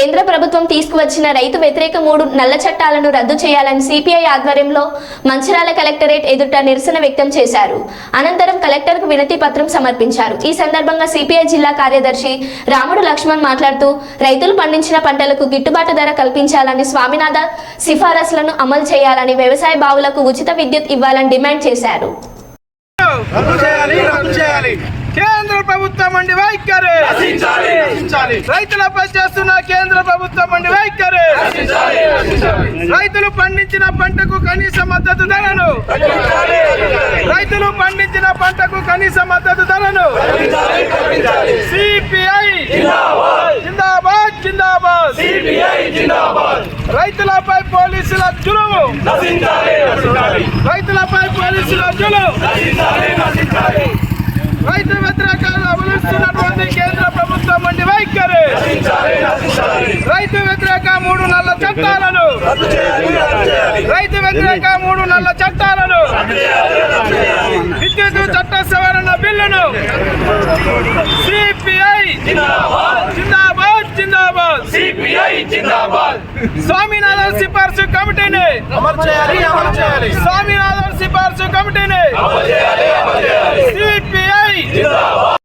కేంద్ర ప్రభుత్వం తీసుకువచ్చిన రైతు వ్యతిరేక మూడు నల్ల చట్టాలను రద్దు చేయాలని సిపిఐ ఆధ్వర్యంలో మంచిరాల కలెక్టరేట్ ఎదుట నిరసన వ్యక్తం చేశారు. అనంతరం కలెక్టర్కు వినతి పత్రం సమర్పించారు. ఈ సందర్భంగా సిపిఐ జిల్లా కార్యదర్శి రాముడు లక్ష్మణ్ మాట్లాడుతూ రైతులు పండించిన పంటలకు గిట్టుబాటు ధర కల్పించాలని స్వామినాథ సిఫారసులను అమలు చేయాలని వ్యవసాయ బావులకు ఉచిత విద్యుత్ ఇవ్వాలని డిమాండ్ చేశారు రద్దు చేయాలి రద్దు చేయాలి కేంద్ర ప్రభుత్వం మండి వైఖరి. రైతులపై చేస్తున్న కేంద్ర ప్రభుత్వం వైఖరి. రైతులు పండించిన పంటకు కనీస మద్దతు ధరను. రైతులు పండించిన పంటకు కనీస మద్దతు ధరను. సిపిఐ. జిందాబాద్. జిందాబాద్ రైతులపై పోలీసుల జులుము. రైతులపై పోలీసుల జులుము రైతు వ్యతిరేకంగా అమలుస్తున్నటువంటి కేంద్ర ప్రభుత్వం వంటి వైఖరి రైతు వ్యతిరేక మూడు నల్ల చట్టాలను. రైతు వ్యతిరేక మూడు నల్ల చట్టాలను. విద్యుత్ చట్ట సవరణ బిల్లును. సిపిఐ జిందాబాద్ జిందాబాద్. సిపిఐ జిందాబాద్. స్వామినాథన్ సిఫార్సు కమిటీని. స్వామినాథన్ సిఫార్సు కమిటీని.